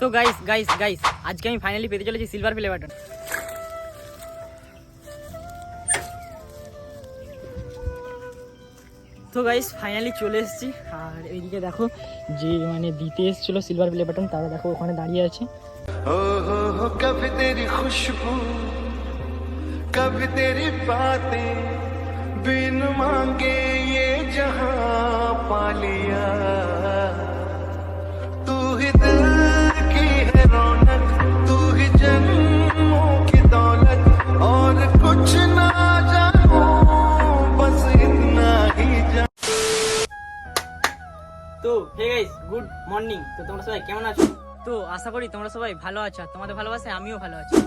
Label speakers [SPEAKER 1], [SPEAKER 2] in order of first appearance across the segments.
[SPEAKER 1] তো guys guys guys আজকে আমি ফাইনালি পেতে চলেছি সিলভার প্লে বাটন তো গাইস ফাইনালি চলে এসেছি আর এইদিকে দেখো যে মানে দিতে এসেছিল সিলভার প্লে বাটন তারা দেখো ওখানে দাঁড়িয়ে আছে
[SPEAKER 2] हो हो हो कभी तेरी खुशबू कभी तेरी बातें बिन मांगे ये जहां पा लिया
[SPEAKER 1] তো হে গাইস গুড মর্নিং তো তোমরা সবাই কেমন আছো? তো আশা করি তোমরা সবাই ভালো আছো তোমাদের ভালোবাসে আমিও ভালো আছি।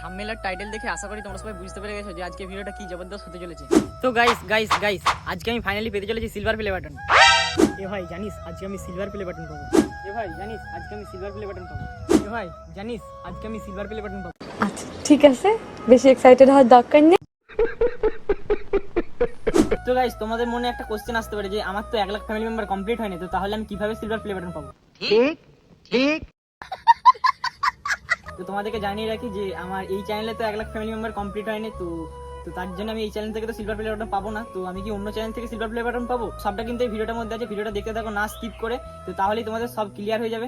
[SPEAKER 1] থাম্বনেল আর টাইটেল দেখে আশা করি তোমরা সবাই বুঝতে পেরে গেছো যে আজকে ভিডিওটা কি জবরদস্ত হতে চলেছে। তো গাইস গাইস গাইস আজকে আমি ফাইনালি পেতে চলেছি সিলভার প্লে বাটন এ ভাই জানিস আজকে আমি সিলভার প্লে বাটন পাবো। এ ভাই জানিস আজকে আমি সিলভার প্লে বাটন পাবো। এ ভাই জানিস আজকে আমি সিলভার প্লে বাটন পাবো।
[SPEAKER 3] আচ্ছা ঠিক আছে বেশি এক্সাইটেড হওয়ার দরকার নেই।
[SPEAKER 1] তো গাইস তোমাদের মনে একটা কোশ্চেন আসতে পারে যে আমার তো এক লাখ ফ্যামিলি মেম্বার কমপ্লিট হয়নি তো তাহলে আমি কীভাবে সিলভার প্লে বাটন পাবো? ঠিক ঠিক। তো তোমাদেরকে জানিয়ে রাখি যে আমার এই চ্যানেলে তো এক লাখ ফ্যামিলি মেম্বার কমপ্লিট হয়নি তো তো তার জন্য আমি এই চ্যানেল থেকে তো সিলভার প্লে বাটন পাবো না তো আমি কি অন্য চ্যানেল থেকে সিলভার প্লে বাটন পাবো? সবটা কিন্তু এই ভিডিওটার মধ্যে আছে ভিডিওটা দেখতে থাকো না স্কিপ করে তো তাহলেই তোমাদের সব ক্লিয়ার হয়ে যাবে।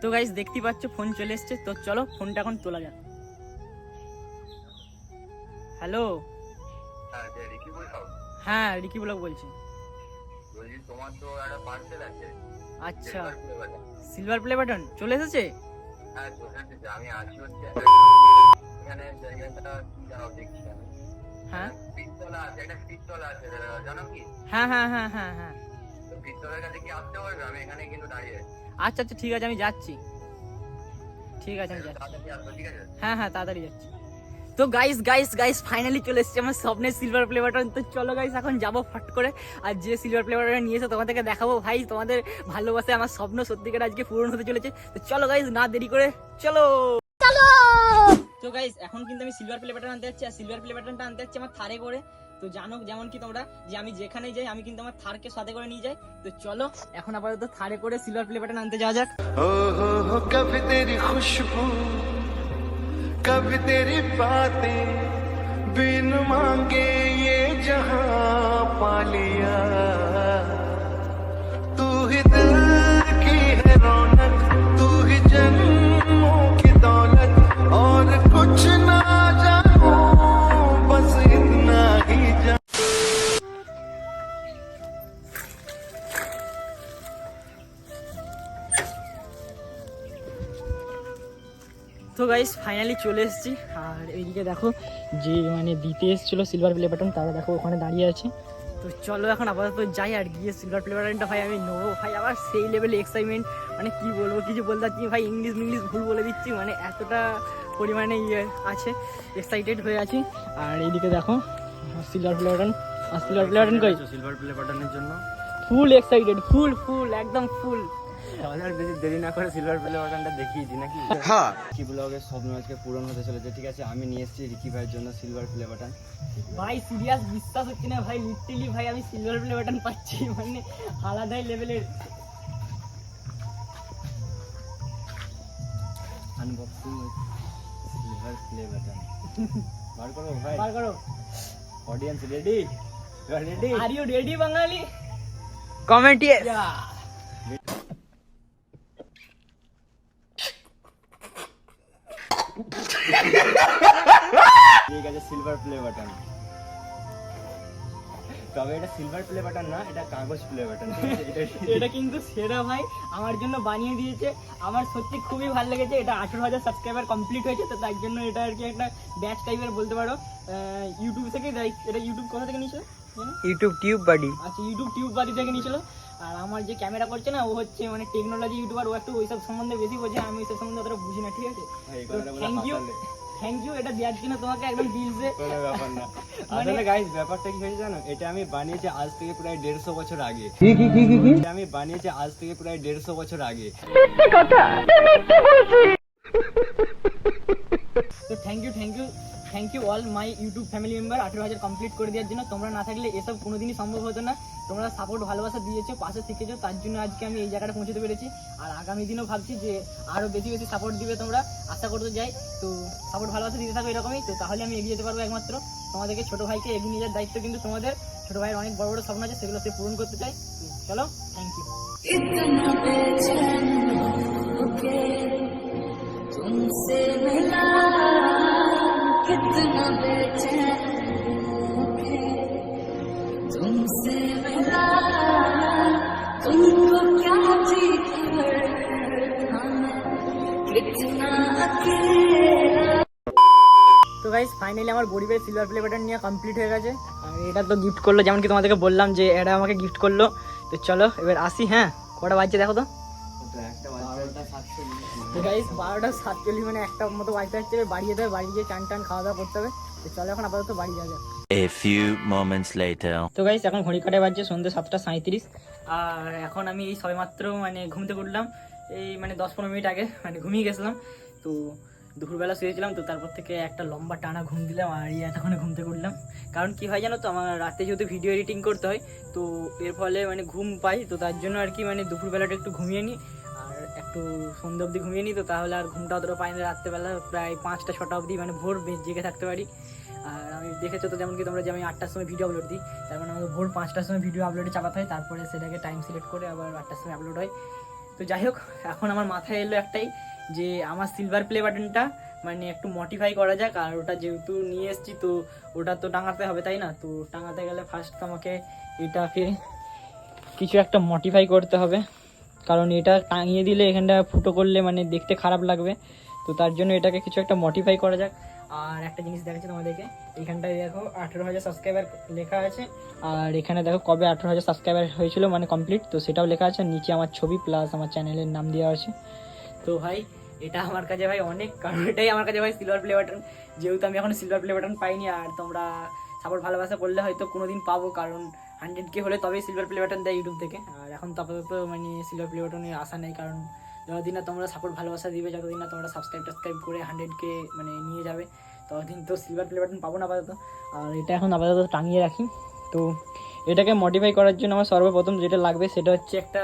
[SPEAKER 1] তো গাইস দেখতেই পাচ্ছ ফোন চলে এসছে তো চলো ফোনটা এখন তোলা যাক। হ্যালো
[SPEAKER 4] হ্যাঁ
[SPEAKER 1] হ্যাঁ রিকি ব্লক বলছি।
[SPEAKER 4] বলছি তোমার তো একটা পার্সেল আছে।
[SPEAKER 1] আচ্ছা। সিলভার প্লে বাটন চলে এসেছে?
[SPEAKER 4] হ্যাঁ চলে এসেছে। আমি হচ্ছে এখানে জায়গাটা কি জানো দেখছি আমি।
[SPEAKER 1] হ্যাঁ?
[SPEAKER 4] পিস্তলা আছে একটা পিস্তলা আছে দাদা, জানো কি?
[SPEAKER 1] হ্যাঁ হ্যাঁ হ্যাঁ হ্যাঁ হ্যাঁ।
[SPEAKER 4] পিস্তলের কাছে কি আসতে পারবে? আমি এখানে কিন্তু দাঁড়িয়ে
[SPEAKER 1] আচ্ছা আচ্ছা ঠিক আছে আমি যাচ্ছি। ঠিক আছে আমি যাচ্ছি। হ্যাঁ হ্যাঁ তাড়াতাড়ি যাচ্ছি। তো গাইস গাইস গাইস ফাইনালি চলে এসেছে আমার স্বপ্নের সিলভার প্লে তো চলো গাইস এখন যাব ফট করে। আর যে সিলভার ফ্লেভারটা বাটন নিয়েছে তোমাদেরকে দেখাবো। ভাই তোমাদের ভালোবাসে আমার স্বপ্ন সত্যিকার আজকে পূরণ হতে চলেছে। তো চলো গাইস না দেরি করে চলো। চলো! তো গাইস এখন কিন্তু আমি সিলভার ফ্লেভারটা আনতে যাচ্ছি। আর সিলভার ফ্লেভারটা আনতে যাচ্ছি আমার থারে করে। তো জানো যেমন কি তোমরা যে আমি যেখানে যাই আমি কিন্তু আমার থারকে সাথে করে নিয়ে যাই। তো চলো এখন আপাতত থারে করে সিলভার ফ্লেভারটা আনতে যাওয়া যাক।
[SPEAKER 2] ও হো হো তেরি খুশবু? कभी तेरी बातें बिन मांगे ये जहाँ पा लिया?
[SPEAKER 1] গাইস ফাইনালি চলে এসেছি। আর এইদিকে দেখো যে মানে দিতে এসেছিল সিলভার প্লে বাটন তারা দেখো ওখানে দাঁড়িয়ে আছে। তো চলো এখন আপাতত যাই আর গিয়ে সিলভার প্লে বাটনটা ভাই আমি নেব। ভাই আবার সেই লেভেলে এক্সাইটমেন্ট মানে কি বলব কিছু বলতে পারছি ভাই ইংলিশ ইংলিশ ভুল বলে দিচ্ছি মানে এতটা পরিমাণে ইয়ে আছে এক্সাইটেড হয়ে আছি। আর এইদিকে দেখো সিলভার প্লে বাটন আর সিলভার প্লে বাটন কই?
[SPEAKER 5] সিলভার প্লে বাটনের জন্য।
[SPEAKER 1] ফুল এক্সাইটেড ফুল ফুল একদম ফুল
[SPEAKER 5] তাহলে বেশি দেরি না করে সিলভার প্লে বাটনটা দেখিয়ে দিই নাকি?
[SPEAKER 2] हाँ
[SPEAKER 5] রিকি ব্লগের স্বপ্ন আজকে পূরণ হতে চলেছে ঠিক আছে? আমি নিয়ে এসেছি রিকি ভাইয়ের জন্য সিলভার প্লে বাটন
[SPEAKER 1] ভাই সিরিয়াস বিশ্বাস হচ্ছে না ভাই লিটারালি ভাই আমি সিলভার প্লে বাটন পাচ্ছি মানে আলাদাই লেভেলের
[SPEAKER 5] আনবক্সিং সিলভার প্লে বাটন বার করো ভাই।
[SPEAKER 1] বার করো।
[SPEAKER 5] Audience ready ready
[SPEAKER 1] are you ready Bangali comment yes
[SPEAKER 5] ঠিক আছে সিলভার প্লে বাটন তবে এটা সিলভার প্লে বাটন না এটা কাগজ প্লে বাটন
[SPEAKER 1] এটা কিন্তু সেরা ভাই আমার জন্য বানিয়ে দিয়েছে। আমার সত্যি খুবই ভালো লেগেছে এটা আঠেরো হাজার সাবস্ক্রাইবার কমপ্লিট হয়েছে তো তার জন্য এটা আর কি একটা ব্যাচ টাইপের বলতে পারো। ইউটিউব থেকে দেয় এটা ইউটিউব কোথা থেকে নিয়েছিল?
[SPEAKER 6] ইউটিউব টিউব বাডি
[SPEAKER 1] আচ্ছা ইউটিউব টিউব বাদি থেকে নিয়েছিল। আর আমার যে ক্যামেরা করছে না ও হচ্ছে মানে টেকনোলজি ইউটিউবার ও একটু ওইসব সম্বন্ধে বেশি বোঝে আমি ওইসব সম্বন্ধে অতটা বুঝি না ঠিক আছে? Thank you. থ্যাংক ইউ এটা দেওয়ার জন্য তোমাকে একদম
[SPEAKER 5] কোনো ব্যাপার না।
[SPEAKER 1] মানে-
[SPEAKER 5] আসলে গাইস ব্যাপারটা কি হয়েছে জানো? এটা আমি বানিয়েছি আজ থেকে প্রায় দেড়শো বছর আগে। এটা আমি বানিয়েছি আজ থেকে প্রায় দেড়শো বছর আগে।
[SPEAKER 1] তো thank you thank you thank you all my YouTube family member আঠেরো হাজার কমপ্লিট করে দেওয়ার জন্য। তোমরা না থাকলে এসব কোনোদিনই সম্ভব হতো না। তোমরা সাপোর্ট ভালোবাসা দিয়েছ, পাশে শিখেছো তার জন্য আজকে আমি এই জায়গাটা পৌঁছতে পেরেছি। আর আগামী দিনও ভাবছি যে আরও বেশি বেশি সাপোর্ট দিবে তোমরা। আশা করতে যাই তো সাপোর্ট ভালোবাসা দিতে থাকো এরকমই। তো তাহলে আমি এগিয়ে যেতে পারব একমাত্র। তোমাদেরকে ছোটো ভাইকে এগিয়ে নিয়ে যাওয়ার দায়িত্ব কিন্তু তোমাদের। ছোটো ভাইয়ের অনেক বড় বড় স্বপ্ন আছে, সেগুলো সে পূরণ করতে চাই চলো থ্যাংক ইউ তো গাইস ফাইনালি আমার গরিবের সিলভার প্লে বাটন নিয়ে কমপ্লিট হয়ে গেছে। আর এটা তো গিফট করল যেমন কি তোমাদেরকে বললাম যে এটা আমাকে গিফট করল। তো চলো এবার আসি হ্যাঁ? কটা বাজছে দেখো তো। তো গাইস বারোটা সাতচল্লিশ মানে একটা মতো বাজতে হচ্ছে এবার বাড়ি যেতে হবে বাড়ি গিয়ে চান টান খাওয়া দাওয়া করতে হবে। তো চলো এখন আপাতত বাড়ি যাওয়া যাক।
[SPEAKER 7] A few moments later.
[SPEAKER 1] তো গাইস এখন ঘড়ি কাটে বাজছে সন্ধ্যে সাতটা সাঁত্রিশ আর এখন আমি এই সবেমাত্র মানে ঘুমতে উঠলাম। এই মানে দশ পনেরো মিনিট আগে মানে ঘুমিয়ে গেছিলাম। তো দুপুরবেলা শুয়েছিলাম তো তারপর থেকে একটা লম্বা টানা ঘুম দিলাম আর এই এতক্ষণে থেকে উঠলাম। কারণ কি হয় জানো তো, আমার রাতে যেহেতু ভিডিও এডিটিং করতে হয়, তো এর ফলে মানে ঘুম পাই, তো তার জন্য আর কি মানে দুপুরবেলাটা একটু ঘুমিয়ে নিই। আর একটু সন্ধ্যা অবধি ঘুমিয়ে নিই, তো তাহলে আর ঘুমটা অতটা পাই না। রাত্রেবেলা প্রায় পাঁচটা, ছটা অবধি মানে ভোর জেগে থাকতে পারি। আর আমি দেখেছ তো যেমন কি তোমরা যে আমি আটটার সময় ভিডিও আপলোড দিই, তার মানে আমাকে ভোর পাঁচটার সময় ভিডিও আপলোডে চাপাতে হয়, তারপরে সেটাকে টাইম সিলেক্ট করে আবার আটটার সময় আপলোড হয়। তো যাই হোক, এখন আমার মাথায় এলো একটাই যে আমার সিলভার প্লে বাটনটা মানে একটু মডিফাই করা যাক, আর ওটা যেহেতু নিয়ে এসেছি, তো ওটা তো টাঙাতে হবে, তাই না? তো টাঙাতে গেলে ফার্স্ট আমাকে এটাকে কিছু একটা মডিফাই করতে হবে। কারণ এটা টাঙিয়ে দিলে এখানটা ফুটো করলে মানে দেখতে খারাপ লাগবে। তো তার জন্য এটাকে কিছু একটা মডিফাই করা যাক। আর একটা জিনিস দেখাচ্ছি তোমাদেরকে। এখানটায় দেখো আঠেরো হাজার সাবস্ক্রাইবার লেখা আছে। আর এখানে দেখো কবে আঠেরো হাজার সাবস্ক্রাইবার হয়েছিল মানে কমপ্লিট তো সেটাও লেখা আছে। নিচে আমার ছবি প্লাস আমার চ্যানেলের নাম দেওয়া আছে। তো ভাই, এটা আমার কাছে ভাই অনেক কারণ। এটাই আমার কাছে ভাই সিলভার প্লে বাটন যেহেতু আমি এখন সিলভার প্লে বাটন পাইনি, আর তোমরা সাপোর্ট ভালোবাসা করলে হয়তো কোনোদিন পাবো, কারণ হান্ড্রেড কে হলে তবেই সিলভার প্লে বাটন দেয় ইউটিউব থেকে। আর এখন তো আপাতত মানে সিলভার প্লে বাটনের আশা নেই, কারণ যতদিন না তোমরা সাপোর্ট ভালোবাসা দিবে, যতদিন না তোমরা সাবস্ক্রাইব টাবস্ক্রাইব করে হান্ড্রেড কে মানে নিয়ে যাবে, ততদিন তো সিলভার প্লে বাটন পাবো না আপাতত। আর এটা এখন আপাতত টাঙিয়ে রাখি। তো এটাকে মডিফাই করার জন্য আমার সর্বপ্রথম যেটা লাগবে সেটা হচ্ছে একটা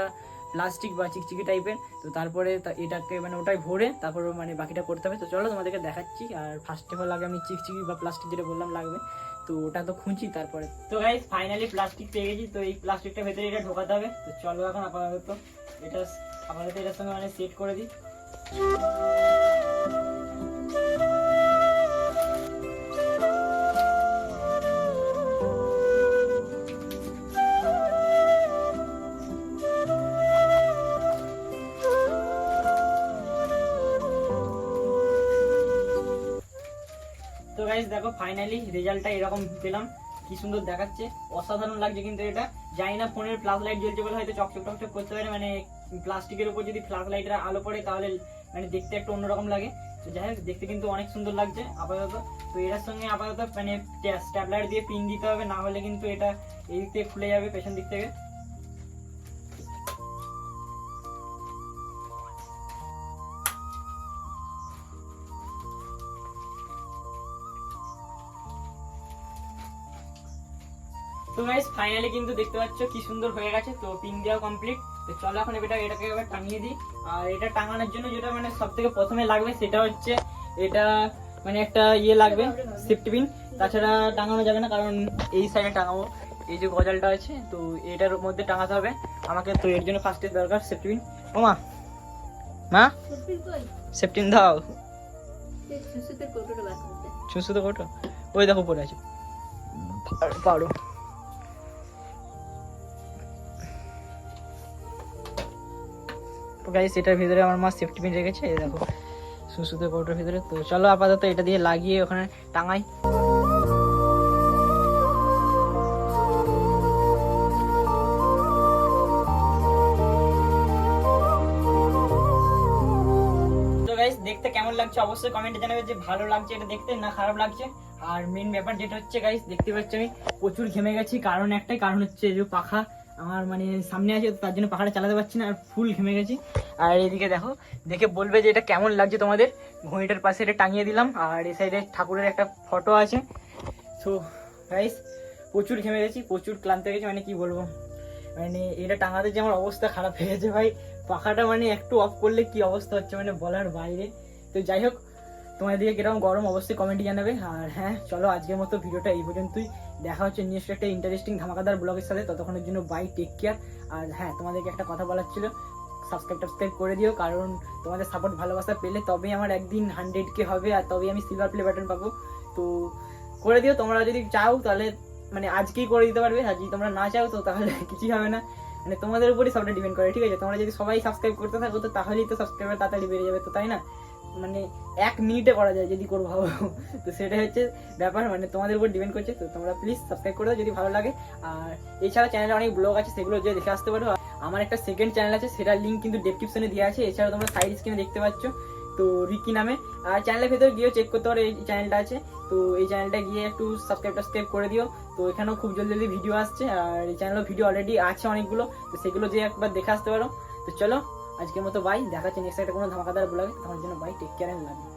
[SPEAKER 1] প্লাস্টিক বা চিকচিকি টাইপের তো তারপরে এটাকে মানে ওটাই ভরে তারপর মানে বাকিটা করতে হবে। তো চলো তোমাদেরকে দেখাচ্ছি। আর ফার্স্ট অফ অল আগে আমি চিকচিকি বা প্লাস্টিক যেটা বললাম লাগবে। তো ওটা তো খুঁজি তারপরে। তো গাইজ ফাইনালি প্লাস্টিক পেয়ে গেছি। তো এই প্লাস্টিকটা ভেতরে এটা ঢোকাতে হবে। তো চলো এখন আপাতত এটা আপাতত এটার সঙ্গে মানে সেট করে দিই। দেখো ফাইনালি রেজাল্টটা এরকম পেলাম। কি সুন্দর দেখাচ্ছে। অসাধারণ লাগছে কিন্তু এটা। জানি না, ফোনের প্লাস লাইট জ্বলছে বলে হয়তো চকচক টকচক করতে পারে মানে প্লাস্টিকের উপর যদি ফ্ল্যাশ লাইটের আলো পড়ে, তাহলে মানে দেখতে একটু অন্যরকম লাগে। তো যাই হোক, দেখতে কিন্তু অনেক সুন্দর লাগছে আপাতত। তো এটার সঙ্গে আপাতত মানে স্ট্যাবলাইট দিয়ে পিন দিতে হবে, না হলে কিন্তু এটা এই দিক থেকে খুলে যাবে পেছন দিক থেকে। তো গাইস ফাইনালি কিন্তু দেখতে পাচ্ছ কি সুন্দর হয়ে গেছে। তো পিন দেওয়া কমপ্লিট তো চলো এখন এটা এটাকে এবার টাঙিয়ে দিই। আর এটা টাঙানোর জন্য যেটা মানে সব থেকে প্রথমে লাগবে সেটা হচ্ছে এটা মানে একটা ইয়ে লাগবে সেফটি পিন তাছাড়া টাঙানো যাবে না কারণ এই সাইডে টাঙাবো। এই যে গজালটা আছে তো এটার মধ্যে টাঙাতে হবে। আমাকে তো এর জন্য ফার্স্টে দরকার সেফটি পিন ও মা মা সেফটি পিন দাও। ছুঁসু কোটো ওই দেখো পড়ে আছে। পারো। গাইস এটার ভিতরে আমার মা সেফটি পিন রেখেছে দেখো সুসুতে কৌটোর ভিতরে। তো চলো আপাতত এটা দিয়ে লাগিয়ে ওখানে টাঙাই। দেখতে কেমন লাগছে? অবশ্যই কমেন্টে জানাবে যে ভালো লাগছে এটা দেখতে না খারাপ লাগছে। আর মেন ব্যাপার যেটা হচ্ছে গাইস দেখতে পাচ্ছি আমি প্রচুর ঘেমে গেছি। কারণ একটাই কারণ হচ্ছে যে পাখা। আমার মানে সামনে আছে তার জন্য পাখাটা চালাতে পারছি না, আর ফুল ঘেমে গেছি। আর এদিকে দেখো, দেখে বলবে যে এটা কেমন লাগছে তোমাদের। ঘড়িটার পাশে এটা টাঙিয়ে দিলাম, আর এই সাইডে ঠাকুরের একটা ফটো আছে। তো গাইস প্রচুর ঘেমে গেছি, প্রচুর ক্লান্ত হয়ে গেছি মানে কি বলব। মানে এটা টাঙাতে যে আমার অবস্থা খারাপ হয়ে গেছে ভাই। পাখাটা মানে একটু অফ করলে কি অবস্থা হচ্ছে মানে বলার বাইরে। তো যাই হোক তোমাদের দিকে কীরকম গরম অবশ্যই কমেন্টে জানাবে। আর হ্যাঁ চলো আজকের মতো ভিডিওটা এই পর্যন্তই। দেখা হচ্ছে নিউজ একটা ইন্টারেস্টিং ধামাকাদার ব্লগের সাথে। ততক্ষণের জন্য বাই টেক কেয়ার আর হ্যাঁ তোমাদেরকে একটা কথা বলার ছিল সাবস্ক্রাইব টাবস্ক্রাইব করে দিও, কারণ তোমাদের সাপোর্ট ভালোবাসা পেলে তবেই আমার একদিন হান্ড্রেড কে হবে আর তবেই আমি সিলভার প্লে বাটন পাবো। তো করে দিও, তোমরা যদি চাও তাহলে মানে আজকেই করে দিতে পারবে। আর যদি তোমরা না চাও তো তাহলে কিছুই হবে না। মানে তোমাদের উপরই সবটা ডিপেন্ড করে, ঠিক আছে? তোমরা যদি সবাই সাবস্ক্রাইব করতে থাকো তো তাহলেই তো সাবস্ক্রাইবার তাড়াতাড়ি বেড়ে যাবে তো, তাই না? মানে এক মিনিটে করা যায় যদি করব ভাবো। তো সেটাই হচ্ছে ব্যাপার মানে তোমাদের উপর ডিপেন্ড করছে, তো তোমরা প্লিজ সাবস্ক্রাইব করে দাও যদি ভালো লাগে। আর এছাড়া চ্যানেলে অনেক ব্লগ আছে, সেগুলো যে দেখে আসতে পারো। আমার একটা সেকেন্ড চ্যানেল আছে, সেটার লিঙ্ক কিন্তু ডেসক্রিপশনে দেওয়া আছে। এছাড়া তোমরা সাইড স্ক্রিনে দেখতে পাচ্ছ, তো রিকি নামে। আর চ্যানেলের ভেতরে গিয়েও চেক করতে পারো, এই চ্যানেলটা আছে। তো এই চ্যানেলটা গিয়ে একটু সাবস্ক্রাইব টাবস্ক্রাইব করে দিও। তো এখানেও খুব জলদি জলদি ভিডিও আসছে, আর এই চ্যানেলেও ভিডিও অলরেডি আছে অনেকগুলো, তো সেগুলো যে একবার দেখে আসতে পারো। তো চলো আজকের মতো বাই দেখাচ্ছি নেক্সট একটা কোনো ধামাকাদার ব্লগে তখন জন্য বাই টেক কেয়ার অ্যান্ড